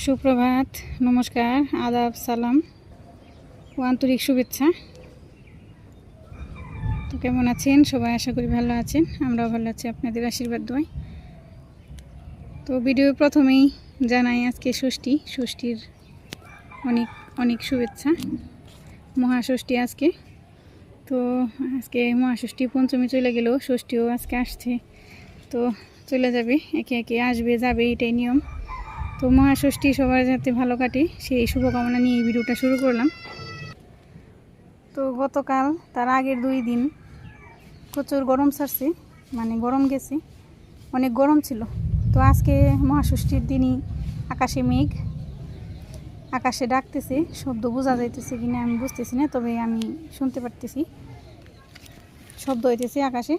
সুপ্রভাত, নমস্কার, আদাব, সালাম ও আন্তরিক শুভেচ্ছা। তো কেমন আছেন? সবাই আশা করি ভালো আছেন, আমরাও ভালো আছি, আপনাদের আশীর্বাদ দোয় তো ভিডিও প্রথমেই জানাই আজকে ষষ্ঠী, ষষ্ঠীর অনেক অনেক শুভেচ্ছা। মহাষষ্ঠী আজকে। তো আজকে মহাষষ্ঠী পঞ্চমী চলে গেল, ষষ্ঠীও আজকে আসছে। তো চলে যাবে, একে একে আসবে, যাবে, এটাই নিয়ম। তো মহাষষ্ঠী সবার যাতে ভালো কাটে। সেই শুভকামনা নিয়ে এই ভিডিওটা শুরু করলাম। তো গতকাল, তার আগের দুই দিন প্রচুর গরম ছাড়ছে মানে গরম গেছে, অনেক গরম ছিল। তো আজকে মহাষষ্ঠীর দিনই আকাশে মেঘ, আকাশে ডাকতেছে, শব্দ বোঝা যাইতেছে কিনা আমি বুঝতেছি না, তবে আমি শুনতে পারতেছি। শব্দ হইতেছে আকাশে।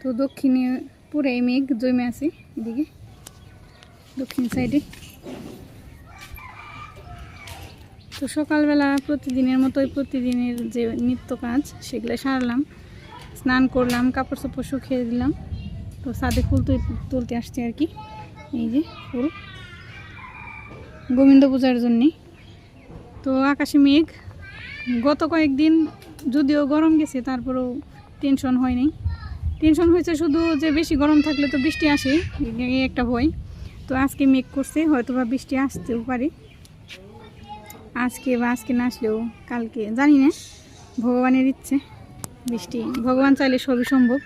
তো দক্ষিণে পুরে মেঘ জমে আছে, এদিকে। দক্ষিণ সাইডে। তো সকালবেলা প্রতিদিনের মতোই প্রতিদিনের যে নিত্য কাজ, সেগুলো সারলাম। স্নান করলাম কাপড় চোপড় শুকিয়ে দিলাম। তো সাদে ফুল তুল- তুলতে আসছে আর কি। এই যে ফুল। গোবিন্দ পূজার জন্যে। তো আকাশে মেঘ। গত কয়েকদিন যদিও গরম গেছে, তারপরেও টেনশন হয়নি। টেনশন হয়েছে শুধু যে বেশি গরম থাকলে তো বৃষ্টি আসে একটা ভয়। তো আজকে মেঘ করছে হয়তো বা বৃষ্টি আসতেও পারে। আজকে বা আজকে না আসলেও কালকে, জানি না, ভগবানের ইচ্ছে, বৃষ্টি। ভগবান চাইলে সবই সম্ভব।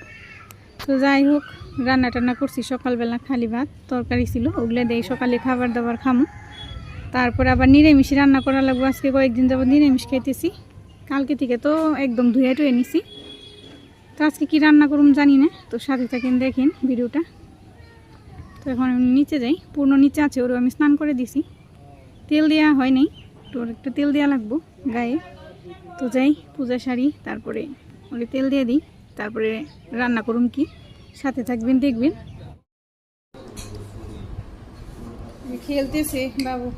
তো যাই হোক রান্না টান্না করছি, সকালবেলা খালি ভাত, তরকারি ছিল, ওগুলো দেই, সকালে খাবার দাবার খামো। তারপর আবার নিরামিষ রান্না করা লাগবে, আজকে কয়েকদিন যাবত নিরামিষ খাইতেছি। কালকে থেকে তো একদম ধুয়ে টুয়ে নিছি। তো আজকে কি রান্না করুম জানি না, তো সাথে থাকেন, দেখেন ভিডিওটা। তো এখন আমি নিচে যাই। পূর্ণ নিচে আছে, ওরও আমি স্নান করে দিছি। তেল দেওয়া হয় নাই তো ওর একটু তেল দেওয়া লাগবো গায়ে। তো যাই, পূজা শাড়ি, তারপরে ওকে তেল দিয়ে দিই, তারপরে রান্না করুন কি। সাথে থাকবেন, দেখবেন। খেলতেছে, বাবু।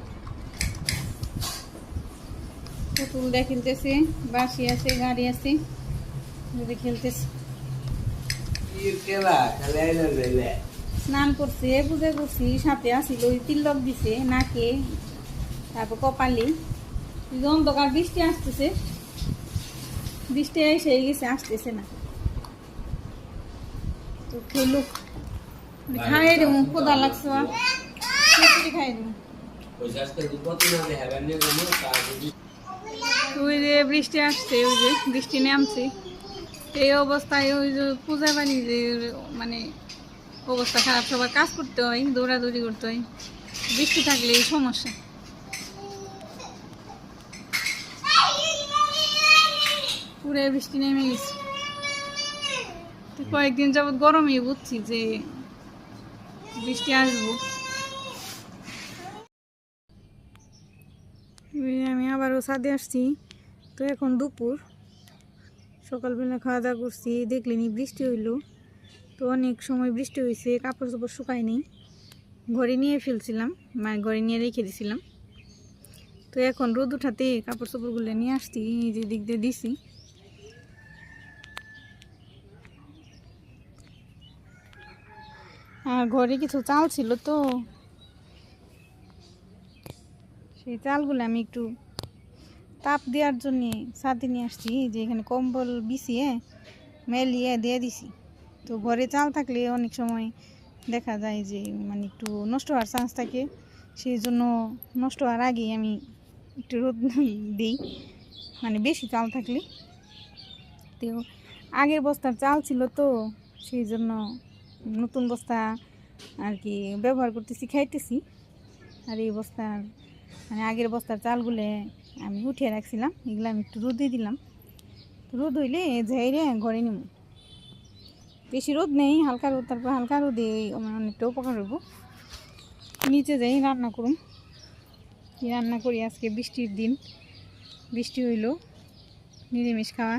পুতুল দিয়ে খেলতেছে বাসি আছে, গাড়ি আছে। খেলতেছে। স্নান করছে পূজা করছি সাথে আসিল ওই তিলক দিছে নাকে তারপর কপালে। অন্ধকার বৃষ্টি আসতেছে। বৃষ্টি এসে গেছে আসতেছে না। তো খেলুক খাই দেবো কোদা লাগছে খাই দেবো। ওই যে বৃষ্টি আসছে ওই যে বৃষ্টি নামছে। এই অবস্থায় ওই যে পূজা বাড়ি যে মানে অবস্থা খারাপ, সবার কাজ করতে হয়, দৌড়াদৌড়ি করতে হয়। বৃষ্টি থাকলে এই সমস্যা। পুরো বৃষ্টি নেমে গেছে। তো কয়েকদিন যাবৎ গরমই বুঝছি যে বৃষ্টি আসব। আমি আবারও ছাদে আসছি। তো এখন দুপুর। সকালবেলা খাওয়া দাওয়া করছি, দেখলেনি বৃষ্টি হইল। তো অনেক সময় বৃষ্টি হয়েছে কাপড় চোপড় শুকায়নি। ঘরে নিয়ে ফেলছিলাম মানে ঘরে নিয়ে রেখে দিছিলাম। তো এখন রোদ উঠাতে কাপড় চোপড়গুলো নিয়ে আসছি যে দিক দিয়ে দিছি। আর ঘরে কিছু চাল ছিল তো, সেই চালগুলো আমি একটু তাপ দেওয়ার জন্য ছাদে নিয়ে আসছি যে এখানে কম্বল বিছিয়ে, মেলিয়ে দিয়ে দিছি। তো ঘরে চাল থাকলে অনেক সময় দেখা যায় যে মানে একটু নষ্ট হওয়ার চান্স থাকে। সেই জন্য নষ্ট হওয়ার আগেই আমি একটু রোদ দিই মানে বেশি চাল থাকলে। তো আগের বস্তার চাল ছিল তো সেই জন্য নতুন বস্তা আর কি ব্যবহার করতেছি, খাইতেছি। আর এই বস্তার মানে আগের বস্তার চালগুলো আমি উঠিয়ে রাখছিলাম, এগুলো আমি একটু রোদে দিলাম। রোদ হইলে ঝাইরে ঘরে নিব বেশি রোদ নেই, হালকা রোদ, তারপর হালকা রোদে আমার অনেকটা উপকার হইব। নিচে যাই রান্না করুন রান্না করি আজকে বৃষ্টির দিন। বৃষ্টি হইল, নিরামিষ খাওয়া।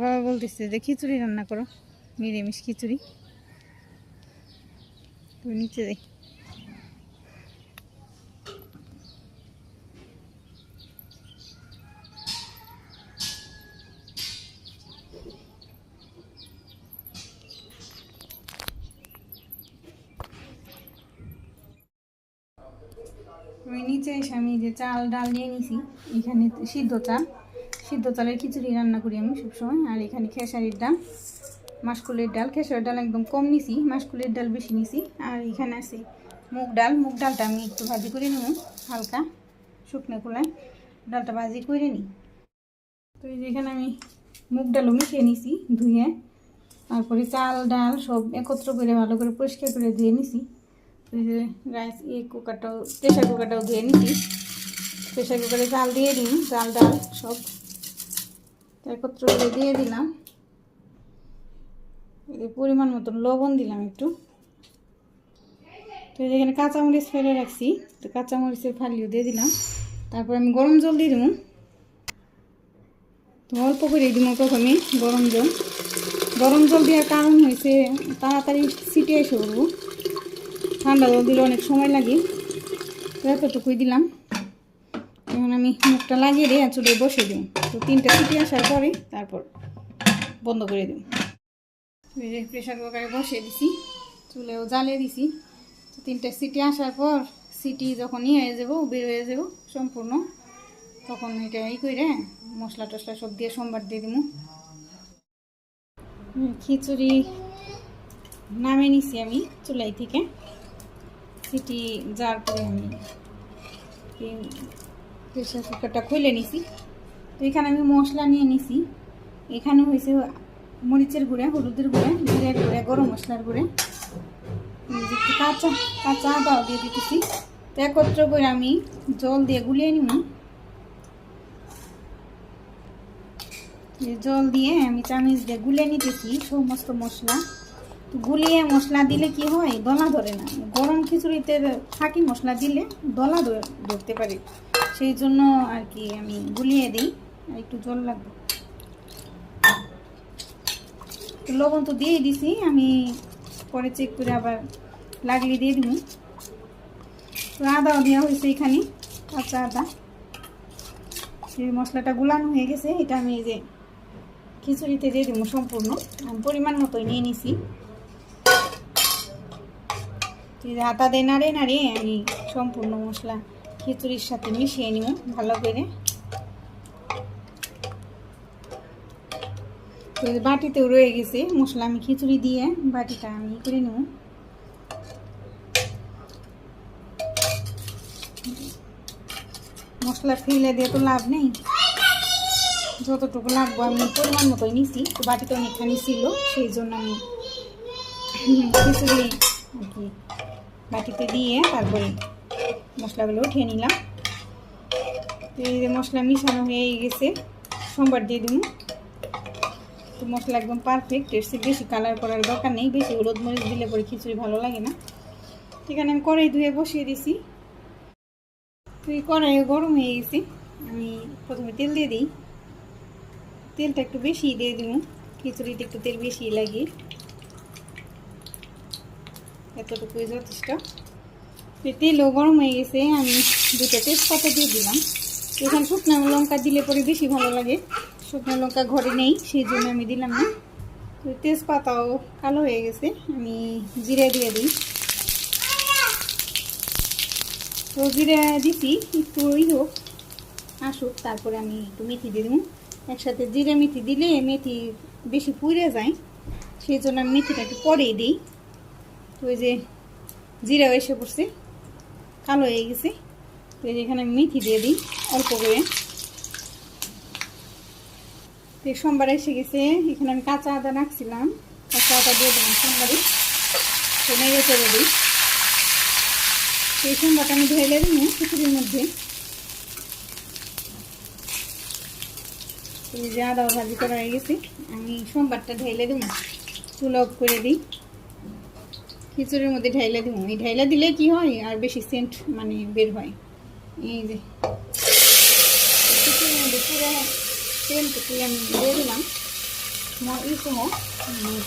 বাবা বলতেছে যে খিচুড়ি রান্না করো, নিরামিষ খিচুড়ি। তো নিচে যাই আমি নিচে এসে আমি যে চাল, ডাল নিয়ে নিছি। এখানে সিদ্ধ চাল। সিদ্ধ চালের খিচুড়ি রান্না করি আমি সবসময়। আর এখানে খেসারির ডাল মাসকুলের ডাল। খেসারির ডাল একদম কম নিছি মাসকুলের ডাল বেশি নিছি। আর এখানে আছে মুগ ডাল। মুগ ডালটা আমি একটু ভাজি করে নেব, হালকা শুকনো কুলায় ডালটা ভাজি করে নিই। তো এই যে এখানে আমি মুগ ডালও মিশিয়ে নিছি ধুয়ে। তারপরে চাল, ডাল সব একত্র করে ভালো করে পরিষ্কার করে ধুয়ে নিছি। রাইস এই কুকারটাও প্রেশার কুকারটাও ধুয়ে নিছি। প্রেশার কুকারে চাল দিয়ে দিই চাল ডাল সব একত্র করে দিয়ে দিলাম। পরিমাণ মতন লবণ দিলাম একটু। তো এই যে এখানে কাঁচামরিচ ফেলে রাখছি, তো কাঁচামরিচের ফালিও দিয়ে দিলাম। তারপর আমি গরম জল দিয়ে দেবো। তো অল্প করে দিব প্রথমে গরম জল। গরম জল দেওয়ার কারণ হয়েছে তাড়াতাড়ি সিটে এসে পড়ব ঠান্ডা জল দিলে অনেক সময় লাগে। তো এতটুকুই দিলাম। এখন আমি মুখটা লাগিয়ে দিয়ে চুলে বসে দিই। তো তিনটা সিটি আসার পরে তারপর বন্ধ করে দিই। প্রেশার কুকারে বসিয়ে দিছি, চুলেও জ্বালিয়ে দিছি। তো তিনটা সিটি আসার পর সিটি যখন ইয়ে হয়ে যাব, বের হয়ে যাব সম্পূর্ণ, তখন এটা ই করে মশলা টশলা সব দিয়ে সোমবার দিয়ে দিব খিচুড়ি নামে নিছি আমি চুলাই থেকে। সিটি যার পরে আমি প্রেশার কুকারটা খুলে নিছি। তো এখানে আমি মশলা নিয়ে নিছি। এখানে হয়েছে মরিচের গুঁড়ে, হলুদের গুঁড়ে, জিরের গুঁড়ে, গরম মশলার গুঁড়ে। কাঁচা কাঁচা আদাও দিয়ে দিতেছি। তো একত্র করে আমি জল দিয়ে গুলিয়ে নিব। জল দিয়ে আমি চামিচ দিয়ে গুলে নিতেছি সমস্ত মশলা। গুলিয়ে মশলা দিলে কি হয়? দলা ধরে না। গরম খিচুড়িতে ফাঁকি মশলা দিলে দলা ধর- ধরতে পারে। সেই জন্য আর কি আমি গুলিয়ে দিই। আর একটু জল লাগবে। লবণ তো দিয়ে দিছি, আমি পরে চেক করে আবার লাগলে দিয়ে দিব। তো আদাও দেওয়া হয়েছে এখানে, কাঁচা আদা। এই মশলাটা গুলানো হয়ে গেছে, এটা আমি যে খিচুড়িতে দিয়ে দিব সম্পূর্ণ। আমি পরিমাণ মতোই নিয়ে নিছি। আটা দিয়ে নাড়ে নাড়ে আমি সম্পূর্ণ মশলা খিচুড়ির সাথে মিশিয়ে নিব, ভালো করে। বাটিতেও রয়ে গেছে মশলা, আমি খিচুড়ি দিয়ে বাটিটা আমি করে নেব। মশলা ফেলে দিয়ে তো লাভ নেই। যতটুকু লাগবো আমি পরিমাণ মতোই নিছি, তো বাটিতে অনেকখানি ছিল, সেই জন্য আমি খিচুড়ি আর কি বাটিতে দিয়ে তারপরে মশলাগুলো উঠিয়ে নিলাম। এই যে মশলা মিশানো হয়ে গেছে, সোমবার দিয়ে দিব। তো মশলা একদম পারফেক্ট এর বেশি কালার করার দরকার নেই, বেশি হলুদ মরিচ দিলে পরে খিচুড়ি ভালো লাগে না। এখানে আমি কড়াই ধুয়ে বসিয়ে দিছি। তো এই কড়াই গরম হয়ে গেছে, আমি প্রথমে তেল দিয়ে দিই। তেলটা একটু বেশি দিয়ে দিব, খিচুড়িতে একটু তেল বেশি লাগে। এতটুকুই যথেষ্ট। তেলও গরম হয়ে গেছে, আমি দুটো তেজপাতা দিয়ে দিলাম। এখানে শুকনো লঙ্কা দিলে পরে বেশি ভালো লাগে। শুকনো লঙ্কা ঘরে নেই, সেই জন্য আমি দিলাম না। তো তেজপাতাও কালো হয়ে গেছে, আমি জিরে দিয়ে দিই। তো জিরে দিছি, একটু ওই হোক, আসুক, তারপরে আমি একটু মেথি দিয়ে দেবো। একসাথে জিরে মেথি দিলে মেথি বেশি পুড়ে যায়, সেই জন্য আমি মেথিটা একটু পরেই দিই। তো ওই যে জিরাও এসে পড়ছে। কালো হয়ে গেছে। তো এখানে মেথি দিয়ে দিই অল্প করে। তো সোমবার এসে গেছে, এখানে আমি কাঁচা আদা রাখছিলাম। কাঁচা আদা দিয়ে দিলাম সোমবারে। তো নেড়ে চেড়ে দিই। এই সোমবারটা আমি ধুয়ে দিই খিচুড়ির মধ্যে। এই যে আদা ভাজি করা হয়ে গেছে। আমি সোমবারটা ঢেলে দেবো চুল অফ করে দিই। খিচুড়ির মধ্যে ঢাইলা দিব। এই ঢাইলা দিলে কি হয়? আর বেশি সেন্ট মানে বের হয়। এই যে। মধ্যে আমি দিলাম। সহ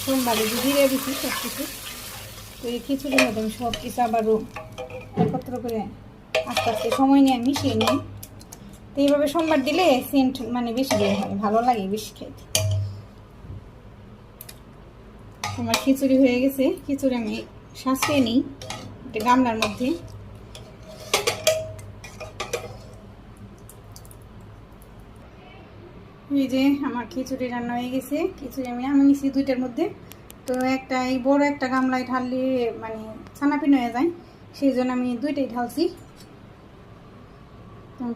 সোমবারে সব কিছু তো এই খিচুড়ির সব কিছু একত্র করে আস্তে আস্তে সময় নিয়ে নিই। এইভাবে সোমবার দিলে সেন্ট মানে বেশি বের হয়। ভালো লাগে বেশি খেতে। আমার খিচুড়ি হয়ে গেছে। খিচুড়ি আমি সাঁচিয়ে নিই একটা গামলার মধ্যে। এই যে আমার খিচুড়ি রান্না হয়ে গেছে, খিচুড়ি আমি আমি নিছি দুইটার মধ্যে। তো একটা এই বড় একটা গামলায় ঢাললে মানে ছানাপিন হয়ে যায়, সেই জন্য আমি দুইটাই ঢালছি।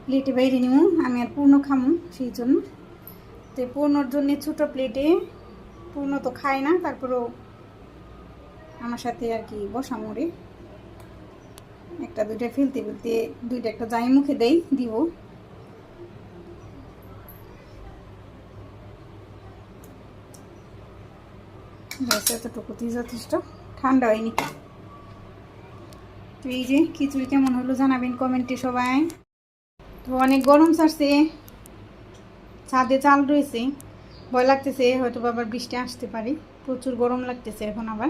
প্লেটে বাইরে নিব আমি আর পূর্ণ খামু সেই জন্য। তো পূর্ণর জন্য ছোটো প্লেটে পূর্ণ তো খায় না, তারপরেও আমার সাথে আর কি বসা মোড়ে। একটা দুইটা ফেলতে ফেলতে, দুইটা একটা যাই মুখে দেই, দিব। যথেষ্ট ঠান্ডা হয়নি। তো এই যে খিচুড়ি কেমন হলো জানাবেন কমেন্টে সবাই। তো অনেক গরম ছাড়ছে। ছাদে চাল রয়েছে। ভয় লাগতেছে হয়তো আবার বৃষ্টি আসতে পারে। প্রচুর গরম লাগতেছে এখন আবার।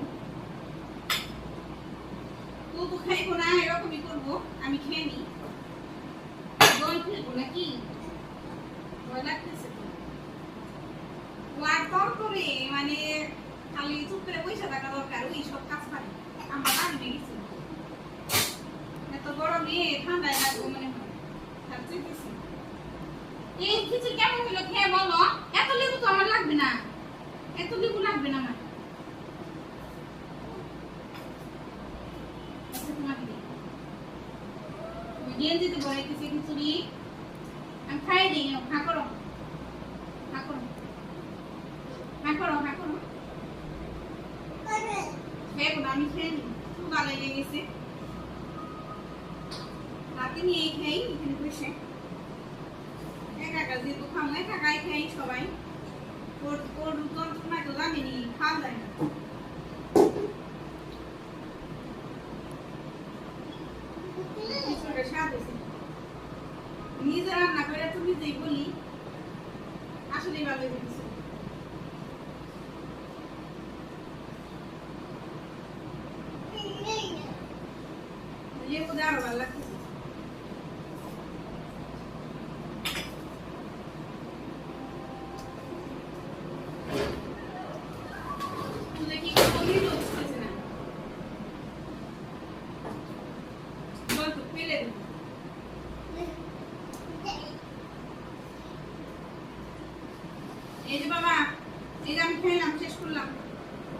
তো না, এরকমই করব। আমি খেয়ে ফেলব নাকি? ভয় লাগতেছে আর মানে খালি চুপ করে পয়সা দরকার, ওই সব কাজ পারে আমার গেছে। এত বড় মেয়ে, ঠান্ডায় লাগবে মনে এই খিচুড়ি কেমন হলো খেয়ে বলো? এত লেবু তো আমার লাগবে না। এত লেবু লাগবে না আমার আচ্ছা, তোমাকে দিই। তুমি গেঞ্জি দেবো রেখেছি খাওয়া যায় না খিচুড়িটা স্বাদ হয়েছে। নিজে রান্না করে তুমি যেই বলি আসলে ভালো হয়েছে লেবু দিয়ে আরও ভালো লাগতেছে তুই কি করব নিজেও বুঝতেছি না বল তো ফেলে দেবো এই যে বাবা এই যে আমি খেলাম শেষ করলাম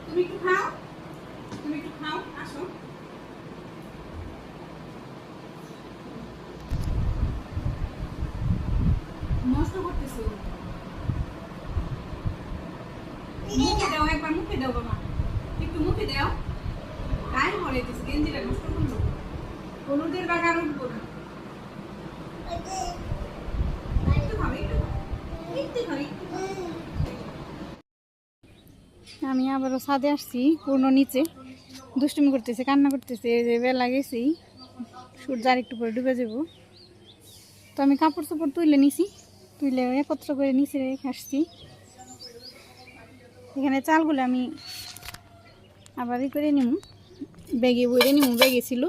তুমি একটু খাও তুমি একটু খাও আসো নষ্ট করতেছো মুখে দাও একবার মুখে দাও বাবা একটু মুখে দাও আমি আবারও ছাদে আসছি, পূর্ণ নিচে। দুষ্টুমি করতেছে, কান্না করতেছে যে বেলা গেছি, সূর্য আর একটু পরে ডুবে যাব। তো আমি কাপড় চোপড় তুলে নিছি, তুলে একত্র করে নিচে রেখে আসছি। এখানে চালগুলো আমি আবার ই করে নিব ব্যাগে বইরে নিব ব্যাগে ছিল।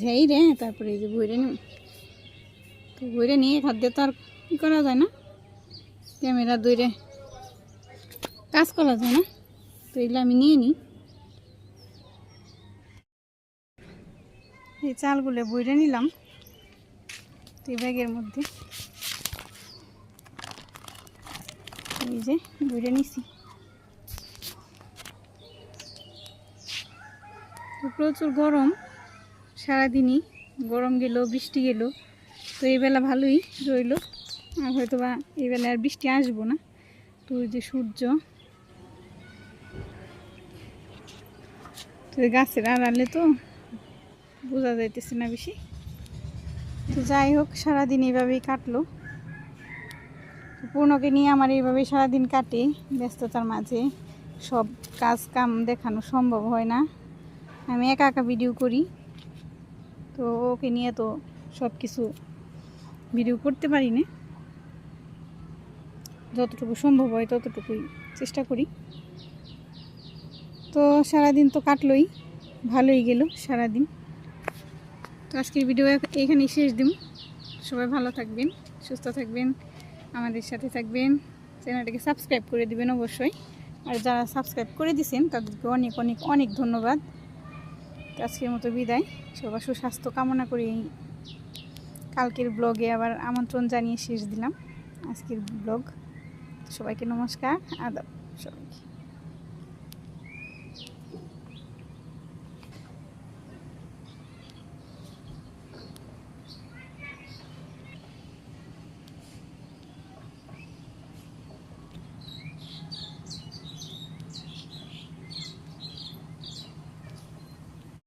ঝেই রে তারপরে এই যে বইরে নিব তো বইরে নিয়ে খাদ্য তো আর ই করা যায় না? ক্যামেরা দইরে কাজ করা যায় না? তো এগুলো আমি নিয়ে নিই। এই চালগুলো বইরে নিলাম, এই ব্যাগের মধ্যে। এই যে বইরে নিছি। তো প্রচুর গরম সারাদিনই। গরম গেল, বৃষ্টি গেল। তো এই বেলা ভালোই রইল। আর হয়তো বা এই বেলা আর বৃষ্টি আসব না। তো ওই যে সূর্য। তো গাছের আড়ালে তো বোঝা যাইতেছে না বেশি। তো যাই হোক, সারাদিন এইভাবেই কাটলো। পূর্ণকে নিয়ে আমার এইভাবেই সারাদিন কাটে। ব্যস্ততার মাঝে সব কাজ কাম দেখানো সম্ভব হয় না। আমি একা একা ভিডিও করি। তো ওকে নিয়ে তো সব কিছু ভিডিও করতে পারি না। যতটুকু সম্ভব হয় ততটুকুই চেষ্টা করি। তো সারাদিন তো কাটলোই, ভালোই গেল সারাদিন। তো আজকের ভিডিও এখানেই শেষ দিন। সবাই ভালো থাকবেন, সুস্থ থাকবেন, আমাদের সাথে থাকবেন। চ্যানেলটাকে সাবস্ক্রাইব করে দিবেন অবশ্যই। আর যারা সাবস্ক্রাইব করে দিয়েছেন তাদেরকে অনেক অনেক অনেক ধন্যবাদ। আজকের মতো বিদায়। সবার সুস্বাস্থ্য কামনা করি। কালকের ব্লগে আবার আমন্ত্রণ জানিয়ে শেষ দিলাম। আজকের ব্লগ সবাইকে নমস্কার, আদাব সবাই